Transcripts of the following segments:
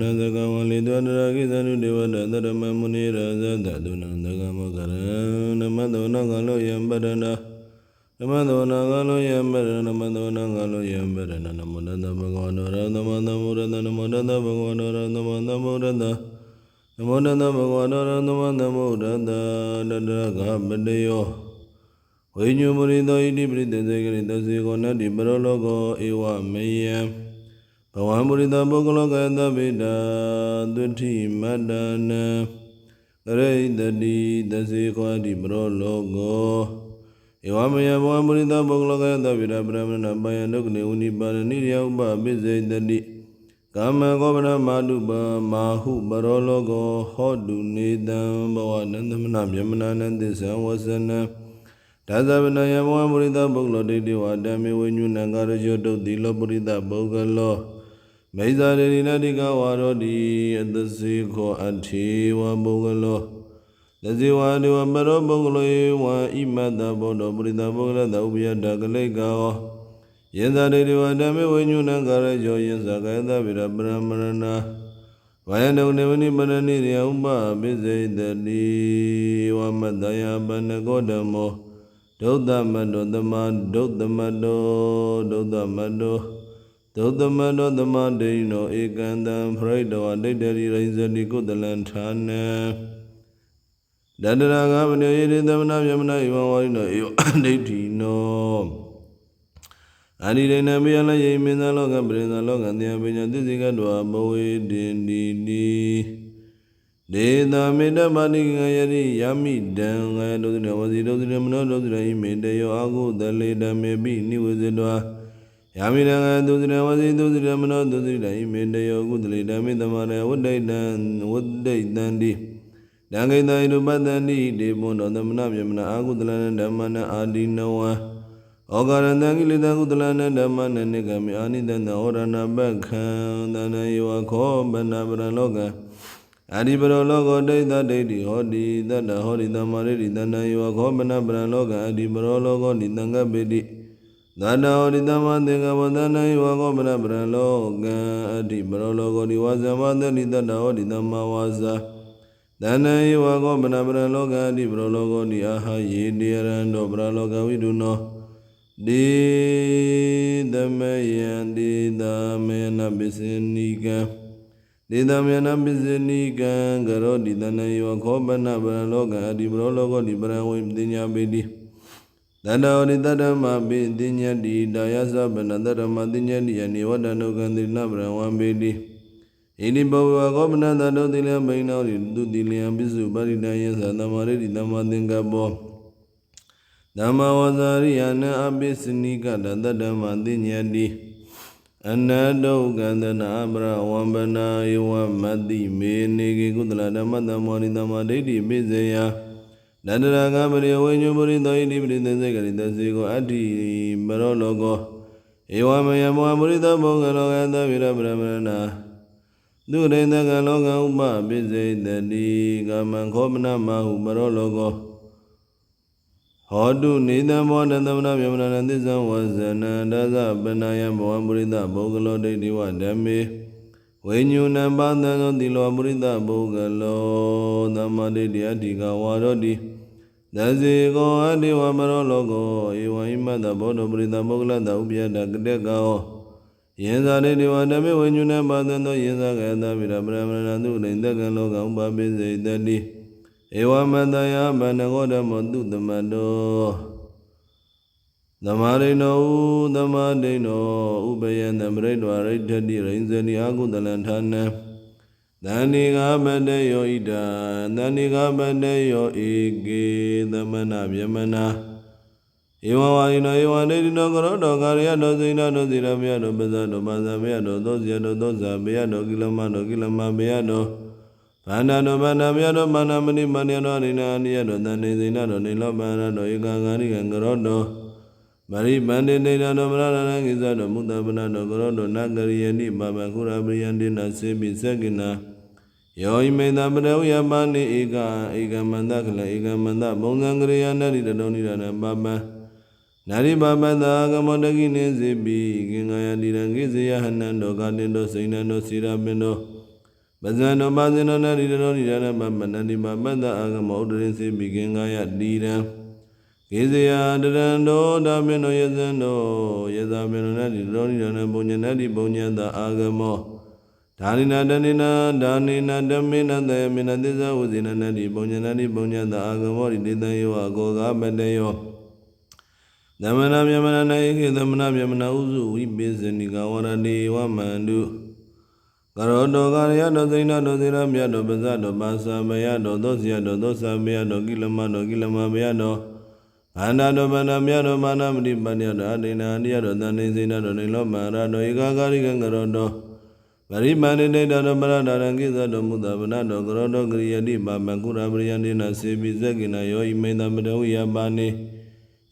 နသကဝလေတောတရာကိသနုဒေဝတသရမမုနိရာဇသတုနံသကမောကရနမတောနကလောယံပရဏနမတောနကလောယံပရဏနမတောနကလောယံပရဏနမောတတဘဂဝန္တောရသမန္တမုရတနမောတတဘဂဝန္တောရသမန္တမုရတနမောတတဘဂဝန္တောရသမန္တမုရတတတရကပတယောဝိညုပရိသောဣတိပရိသေစေကရိတစေကောနတ္တိပရောလောကောဧဝမေယံ ဘဝံပုရိသပုဂ္ဂလောကသဗ္ဗေတာသုတိမတ္တနံကရိတတိတစေခောတိပရောလောကောဧဝမေယဘဝံပုရိသပုဂ္ဂလောကသဗ္ဗေတာပရမဏပယံဒုက္ခနေဝနိပါရဏိယဥပပိစေတတိကာမကောပရမတုပမာဟုပရောလောကောဟောတုနေတံဘဝနန္တမနမြမနာနံသစ္ဆံဝဆနံဒါသဗ္ဗနယဘဝံပုရိသပုဂ္ဂလောဒိဋ္ဌိဝဓမ္မေဝိညုနံကာရယောတုတ်တိလောပုရိသပုဂ္ဂလော မိစ္ဆာရေရိနတိကဝါရောတိအတစေခောအထေဝပုဂ္ဂလောသဇေဝဒေဝပရောပုဂ္ဂလောယေဝံဣမတ္တဘောဓပုရိသပုဂ္ဂလသဥပယတကလိကောယေဇာတေဝဓမ္မေဝိညုနံကာရယောယေဇာကယတဗိရပရမရဏဝယနုနေဝနိပရဏိရိယဥပပိစေတတိဝမတ္တယပနကောဓမောဒုဒ္ဓမတ္တောသမဒုဒ္ဓမတ္တောဒုဒ္ဓမတ္တောဒုဒ္ဓမတ္တောသမဒိနောဧကံတံဖရိတဝဒိဋ္ဌရိရိဇတိကုတလံဌာနံဒန္တရာဂမဏေယေတိသမနာယမနာဧဝံဝါရိနောဧဝဒိဋ္ဌိနောအာနိဒိဏမေယလယေမင်းသာလောကပရိသလောကတေယပညာသစ္စေကတောဘဝေတင်တိတိဒေတာမေတ္တပါဏိကယရိယမိတံငါဒုတိယဝစီဒုတိယမနောဒုတိယဣမေတယောအာဟုတလေတမေပိနိဝဇတော ယာမိတံငါဒုတိယဝစီဒုတိယမနောဒုတိယဣမေတယောကုတလေတမေတမရဝဋ္ဌိတံဝဋ္ဌိတံတိတံခိတံဣရုပတ္တန္တိဒေဘွန်တော်သမဏမြမနာအာဟုတလနဓမ္မနအာဒီနဝံဩကာရတံကိလေသာကုတလနဓမ္မနနိကမိအာနိတံဩရဏပက္ခံတဏယောခောပဏပရလောကံအာဒီပရောလောကောဒိဋ္ဌဒိဋ္ဌိဟောတိတတ္တဟောတိသမ္မာရိတိတဏယောခောပဏပရလောကံအာဒီပရောလောကောတိတံဃပိတိ သတ္တဟောတိသမ္မာသင်္ကပ္ပတဏယောခောပဏပရလောကံအာဒီပရောလောကောတိဝါဇမသတိတတ္တဟောတိသမ္မာဝါစာတဏယောခောပဏပရလောကံအာဒီပရောလောကောတိအာဟယေတိရန္တောပရလောကဝိဒုနောဒေသမယံဒေသမယနပစ္စနိကံဒေသမယနပစ္စနိကံကရောတိတနယောခောပနဗရလောကအဒီဘရောလောကတိပရဝိပညာပေတိ တတ္တဝရိတတ္တမပိပညာတိတာယသဗ္ဗနတ္တမပညာတိယနေဝတ္တနုကံတိနဗရဝံပေတိဣတိဘဝကောပနတတောတိလမိန်နောတိသူတိလယံပိစုပရိဒယသသမရိတိသမသင်္ကပ္ပောဓမ္မဝဇာရိယနအပိစနိကတတတ္တမတိညတိအနတုကန္တနာပရဝံပနာယဝမတိမေနေကေကုသလဓမ္မတမောရိတမဒိဋ္ဌိပိစေယ နန္တရာကပရိဝိညုပရိသောဣတိပရိသေစေကရိတစေကိုအတ္တိပရောလောကောဧဝမယမောမုရိတဘောကလောကသဗ္ဗိရပရမရဏသူရိတကလောကဥပပိစေတတိကာမံခောပနမဟုပရောလောကောဟောတုနေတံဘောတသမဏမြမနာသစ္ဆံဝဇနန္တသပနာယံဘဝံပုရိသဘုဂ္ဂလောဒိဋ္ဌိဝဓမ္မေ ဝိညုဏံပသံသောတိလောပုရိသဘုဂ္ဂလောသမ္မာဒိဋ္ဌိအတ္တိကဝါရောတိသဇေကောအတ္တိဝမရောလောကောဧဝံဣမတ္တဘောဓပုရိသဘုဂ္ဂလတဥပယတကတက်ကောယင်္ဇာဒိဋ္ဌိဝဓမ္မေဝိညုဏံပသံသောယင်္ဇာကယတဗိရပရမဏသုလိန်တကံလောကဥပပိစေတတိဧဝမတယဗန္နဂောဓမောတုတမတော သမာရိနောသမာဒိနောဥပယံသမရိတ္တဝရိဋ္ဌတိရိဉ္ဇနိအာကုတလံဌာနံသန္တိကပတ္တယောဣဒာသန္တိကပတ္တယောဧကေသမဏဗျမနာဧဝဝါယိနောဧဝဒိဋ္ဌိနောကရောတောကာရယတောစိဏတောစိရမယတောပဇာတောပါဇာမယတောသောစီယတောသောဇာဘေယတောကိလမတောကိလမဘေယတောဘာနာနောဘာနာမြတ်တော်မာနမဏိမဏိနောရိနာနိယတော်တန်နေစိနာတော်နေလောပန္နတော်ဧကဂာရိကံကရောတော် မရိပန္တိနေတော်မရဏကိစ္စတော်မုတ္တပနတော်ကရောတော်နဂရိယနိပပခုရပရိယန္တိနာစေပိစက္ကိနာယောဣမေတပရဝယပါနိဧကဧကမန္တခလဧကမန္တဘုံဇံကရိယာနရိတတော်နိရဏပပံနာရိပပတကမောတကိနေစေပိကင်္ဂယတိရံကိစေယဟနန္တောကာတင်တောစိဏ္ဏတောစိရပင်တောပဇံတောပါဇင်တောနတိတောနိဒာနပပနတိပပတ္တအာဂမောဥဒရင်စေပိကင်္ဂယတိရံ ကေဇယတရံတောဒါမေနောယဇံတောယဇာမေနောနတိတောနိဒာနပုညနတိပုညတအာဂမောဒါနိနာတနိနာဒါနိနာဓမေနတယမေနသစ္စာဝဇိနနတိပုညနတိပုညတအာဂမောရိတေတယောအကောကပတယောသမဏမြမနာဧကေသမဏမြမနာဥစုဝိပိစနိကဝရတိဝမန္တုကရောတောကာရယတောစိဏတောစေရမြတ်တောပဇတ်တောပါသမယတောသောစီယတောသောသမယတောကိလမတောကိလမမယတော Anando manam yano manam di manyano adina adiyaro nani zinaro nilo marano igagari gangarondo. Varimani ne dano marada rangiza do mudabanado grodo griyadi babakura briyadi nasibi zagina yo imeda badawiya bani.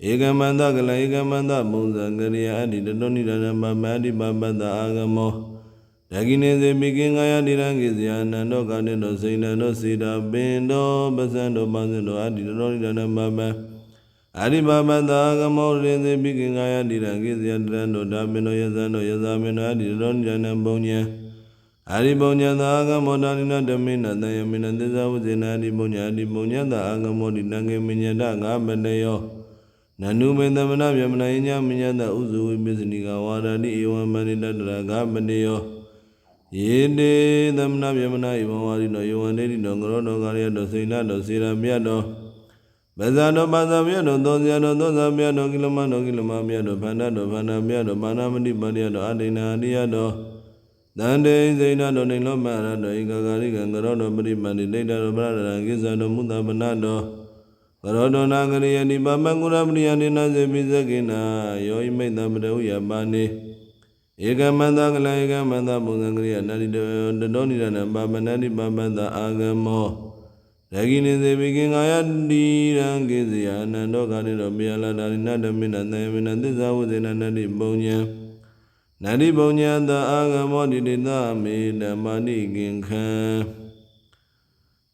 Igamanda gala igamanda muzangariya adi dadoni dadamba madi babada agamo. Dagine ze bikinga ya dirangizi anando kadendo seinando sida bindo basando basando adi dadoni dadamba baba. အတ္တိတတောနိဒရံပမအတ္တိပပတ္တအာဂမောဒဂိနေစေပိကင်္ဂယတိရံကိဇယနန္တောကာတေတောစိဏတောစေတာပင်တောပဇံတောပဇံတောအတ္တိတတောနိဒရံပမအရိပပတ္တအာဂမောရင်စေပိကင်္ဂယတိရံကိဇယတရံတောဓမ္မေနောယဇံတောယဇာမေနောအတ္တိတတောနိဒရံပုံညံအာရိပုံညသာအာဂမောတာနိနဓမေနတယမေနသစ္စာဝဇေနာတိပုံညအတ္တိပုံညသာအာဂမောတိနံကေမညတငါမတယောနန္နုမေသမဏဗျမနယညမညတဥဇဝိပစ္စနိကဝါရတိဧဝံမဏိတတရဂမတယောယေတေသမဏဗျမနဧဝံဝါရိနောယောဝန္တေတိနောကရောနောကာရတောစိဏတောစေရမြတ်တော ပဇာတောပါဇာမြတ်တောသောဇာတောသောဇာမြတ်တောကိလမတောကိလမမြတ်တောဗန္ဒတောဗန္ဒမြတ်တောမာနမတိပတ္တယတောအတိဏအတိယတောတန္တေစိဏတောနေလောမရတောဧကဂရိကံကရောတောပရိပန္တိဒိဋ္ဌတောပရဒရံကိစ္ဆတောမုဒ္ဒပနတောကရောတောနာကရိယတိပပံကုရပရိယတိနာစေပိစကိနာယောဣမိတ်တပတဝိယပါနေဧကမန္တကလဧကမန္တပုံစံကရိယနာတိတောတတောနိဒနပပနတိပပန္တအာဂမော ရဂိနေစေပိကင်္ဂာယတိရံကိဇယအနန္တောကာတိတောပိယလာတာရိနတမိနသယမိနသစ္စာဝဇေနနတိပုံညံနန္တိပုံညံတအာဂမောတိတိသမေဓမ္မာတိကင်ခံ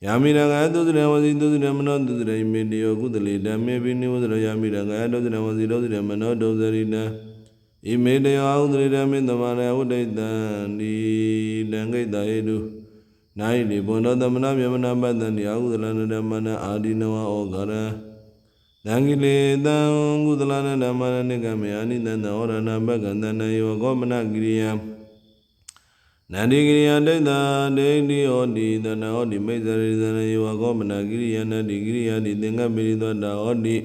ယာမိရငါသုစရဝစီသုစရမနောသုစရမေတယောကုသလေဓမ္မေပိနိဝစရယာမိရငါသုစရဝစီသုစရမနောဒုစရိတံဣမေတယောအာဟုသရေဓမ္မေသမရဝဋ္ဌိတံဒီတံဂိတဟေတု နိုင်လေဘုံတော်သမဏမြမနာပတ္တံဒီအာဟုသလနဓမ္မနအာဒီနဝဩဃရံသံဃိလေတံကုသလနဓမ္မနနိကမေအာနိတံသဩရဏဘဂန္တနယောကောမနကိရိယံနန္ဒီကိရိယဒိဋ္ဌာဒိဋ္ဌိဟောတိတဏဟောတိမိစ္ဆရိသနယောကောမနကိရိယနတ္တိကိရိယာတိသင်္ကပိရိသောတာဟောတိ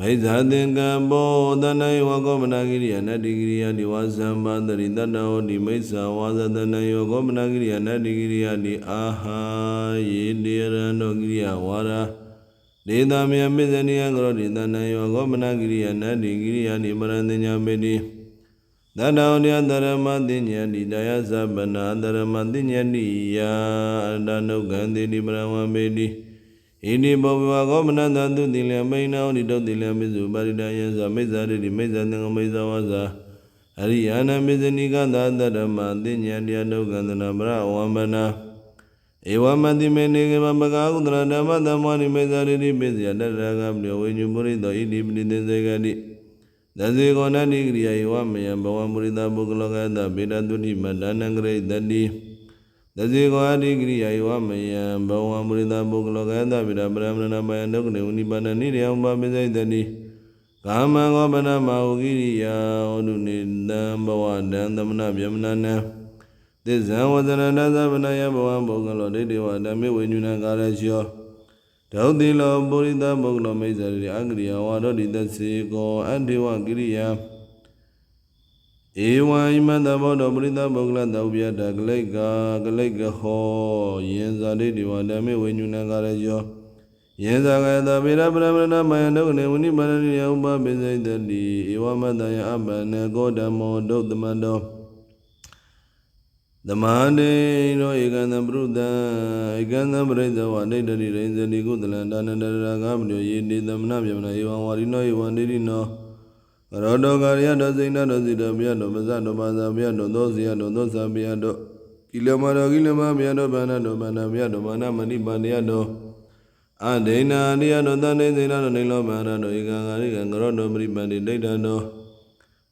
မိစ္ဆာသင်္ကဘောတဏယောကောမနကိရိယနတ္တိကိရိယာတိဝါဇံပါတရိတတဟောတိမိစ္ဆာဝါဇတဏယောကောမနကိရိယနတ္တိကိရိယာတိအာဟာယေတေရံတောကိရိယာဝါရာဒေတာမြမစ္ဆနိယကရောတိတဏယောကောမနကိရိယနတ္တိကိရိယာတိပရံတင်ညာမေတိသတ္တောညတရမတိညတိတယသဗ္ဗနာတရမတိညတိယအတနုကံတိတိပရဝံမေတိ ဣတိဘောဘဝကောမနတသုတိလမိန်နောတိတုတိလမိစုပါရိတယံသမိစ္ဆာတိမိစ္ဆာသင်္ကမိစ္ဆာဝါစာအရိယာနမေဇနိကသာတရမတိညတိယနုကံတနာပရဝံမနာဧဝမတိမေနေကမပကာကုတရဓမ္မသမ္မာနိမေဇာရိတိပိစယတရကပလဝိညုပုရိသောဣတိပတိသေစေကတိသဇေကောနတိကရိယာယောမယံဘဝမုရိတပုဂ္ဂလောကတဗေဒတုတိမတဏံဂရိတတိ သဇေကောအတိကရိယာယောမယံဘဝမုရိတပုဂ္ဂလောကတဗေဒပရမဏမယံဒုက္ခနေဝနိပါဏနိရိယံဘာပိစိတတိကာမံကောပနမဟုကိရိယာဟောတုနေတံဘဝတံသမဏဗျမနနံသစ္ဇံဝဇရဏသဗ္ဗနယဘဝပုဂ္ဂလောဒိဋ္ဌိဝဓမ္မေဝိညုဏကာရရှောဒௌတိလောပုရိသပုဂ္ဂလောမိစ္ဆရိအဂရိယဝါရောတိတစေကောအတ္တိဝကိရိယာ ဧဝံဣမတဘောတောပုရိသပုဂ္ဂလတောပြတကလိကကလိကဟောယင်ဇာတိတိဝဓမ္မေဝိညုဏကာရယောယေဇာကတဗေရပရမဏမယဒုက္ခနေဝနိပါဏိယဥပပိစိတတိဧဝမတယအပန္နကောဓမ္မောဒုတ်တမတောသမာတေရောဧကံသပရုဒံဧကံသပရိသဝဒိဋ္ဌိရိဇတိကုသလံဒါနန္တရာဂမတောယေတိသမဏမြမနဧဝံဝါရိနောဧဝံတိရိနော ရောတောကာရယတောစိဏတောစိတောမြတ်တောပဇတ်တောပါဇာမြတ်တောသောစီယတောသောစာမြတ်တောကိလမတောကိလမမြတ်တောဗန္နတောဗန္နမြတ်တောမာနမဏိပန္နယတောအဒိနာအရိယတောတန်တေစိဏတောနေလောမဟာရတောဧကံဂရိကံကရောတောပရိပန္တိဒိဋ္ဌတော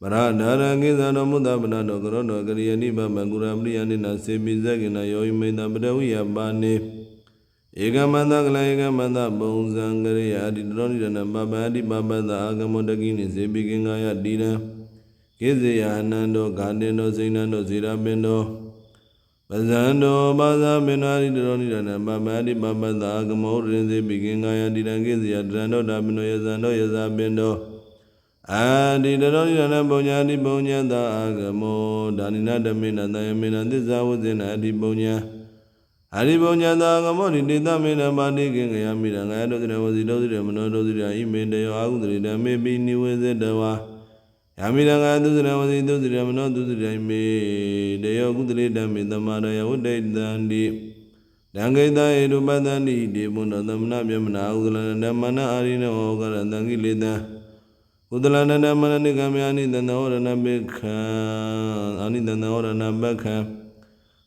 ပရဒါရကိသနောမုဒ္ဒပနတောကရောတောကရိယနိဗ္ဗမကုရပရိယနိနာစေပိဇကိနာယောဟိမေတ္တပတဝိယပါနေ ඒකමන්දගල ඒකමන්ද බෞන්සංගරය අඩිටරොනිටන බබෑඩි බබද ආගමොඩකිනි සේපිකෙන් අය අඩ්ඩීන කෙසේ යන්නන්ඩෝ ගණ්ඩෙන්ඩෝ සිංනන්ඩෝ සිරබෙන්ඩෝ බසන්ඩෝ බාසාබෙන අඩිටරොනිටන බබෑඩි බබද ආගමෝරෙන් සේපිකෙන් අය අඩිටන්ගේ සිියටරන්ඩෝ ඩබිනෝ යසන්ඩෝ යසාබෙන්ඩෝ ආඩිටරොනිටන බෞඥාඩි බෞඥාදා ආගමෝ ධනිනඩමිනදයමිනන්දි සාවතෙන අඩි බෞඥා အနန္တောဂာတင်တောစိဏ္ဏတောဇေရပင်တောပဇံတောပါဇာပင်နာရိတရောနိဒနပပအတိပပတအာဂမောရင်စေပိကင်္ဂယတိရံကိဇေယတရံတောတာပင်တောယဇံတောယဇာပင်တောအာတိတရောနိဒနပုံညာတိပုံညာတာအာဂမောဒါနိနတမေနတယမေနသစ္စာဝဇ္ဇေနအတိပုံညာအာရိပုံညာတာကမောဒီတေတမေနပါတိကင်္ဂယမိရငါယတုတရဝစီတုတရမနောတုတရဣမေတယောအာဟုတရိတမေပိနိဝေဇတဝါယာမိရငါယတုတရဝစီတုတရမနောတုတရဣမေတယောကုတရိတမေသမရယဝတ္တိတံတိတံဂိတဧတုပတ္တန္တိဒီဘုန္တသမနာပြမနာဥဒလနဓမ္မနာအာရိနောကရတံကိလေတံကုသလနတမနနိကမယနိတန္တဝရဏပိခံအာနိတန္တဝရဏပခံ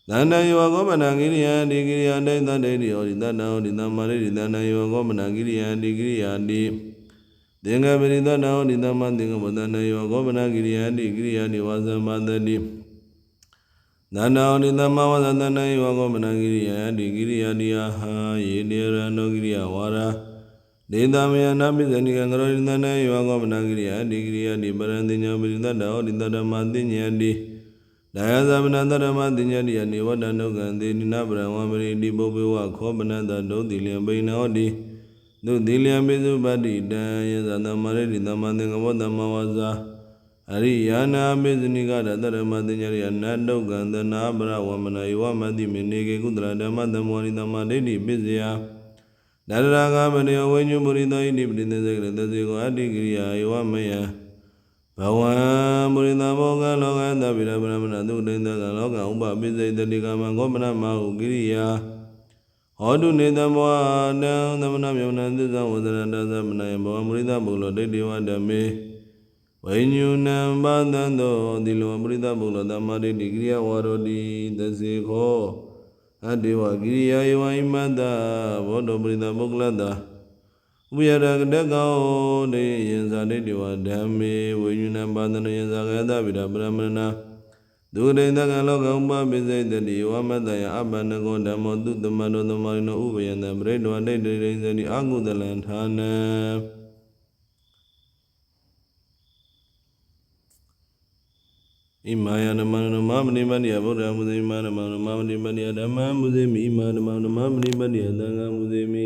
သန္တယောကောမနာကိရိယာတိကိရိယာတိသတ္တေတိဟောဒီတတ္တဟောဒီသမ္မာရိတိသန္တယောကောမနာကိရိယာတိကိရိယာတိသင်္ကပရိသတ္တဟောဒီသမ္မာသင်္ကပသန္တယောကောမနာကိရိယာတိကိရိယာတိဝါသမတတိသန္တဟောဒီသမ္မာဝသတန္တယောကောမနာကိရိယာတိကိရိယာတိအာဟာယေတေရနောကိရိယာဝါရာဒေတာမယနာပိဇဏိကံကရောရိသနယောကောမနာကိရိယာဒီကိရိယာဒီပရံတိညာပိရိသတ္တောဒီတတ္တမတိညာတိ ဒါယသမနတရမတိညာတိယနေဝတ္တနုကံသေနိနပရံဝမရိတိပုပ္ပေဝခောပနတဒုတိလျံပိဏောတိဒုတိလျံပိစုပတ္တိတံယသသမရိတိသမသင်္ကမောတမဝဇာအရိယာနာပိဇနိကရတရမတိညာရိယနတ်ဒုက္ကံသနာပရဝမနယောမတိမေနေကေကုတရဓမ္မသမောရိသမဒိဋ္ဌိပိစယနရရာဂမတေဝိညုပရိသောဣတိပရိသေကရတသေကောအတ္တိကိရိယာယောမယ ဘဝံပုရိသမောကလောကသဗ္ဗိရပရမဏသုဒိန္တကလောကဥပပိစိတတိကမံကောပနမဟုကိရိယာဟောတုနေတမောတံသမဏမြောနံသစ္စာဝဇရတသမဏယဘဝံပုရိသပုလောဒိဋ္ဌိဝဓမ္မေဝိညုနံပါတံသောဒီလောပုရိသပုလောသမ္မာဒိဋ္ဌိကိရိယာဝါရောတိသစေခော အတေဝကိရိယာယဝိမတ္တဘောဓပရိသပုဂ္ဂလတဥ ပယရကတကောတေယင်္ဇာတိတေဝဓမ္မေဝိညုဏပါဒနယင်္ဇာကတဗိဒပရမဏနာဒုဒိဋ္ဌကလောကဥပပိစိတတိဝမတ္တယအပန္နကောဓမ္မောတုတမတောသမရိနောဥပယံတပရိဒေဝဒိဋ္ဌိရိဇတိအကုသလံဌာနံဣမာယနမနမမနိမနိယဗုဒ္ဓမုဇိမာနမနမမနိမနိယဓမ္မမုဇိမိဣမာနမနမမနိမနိယသံဃာမုဇိမိ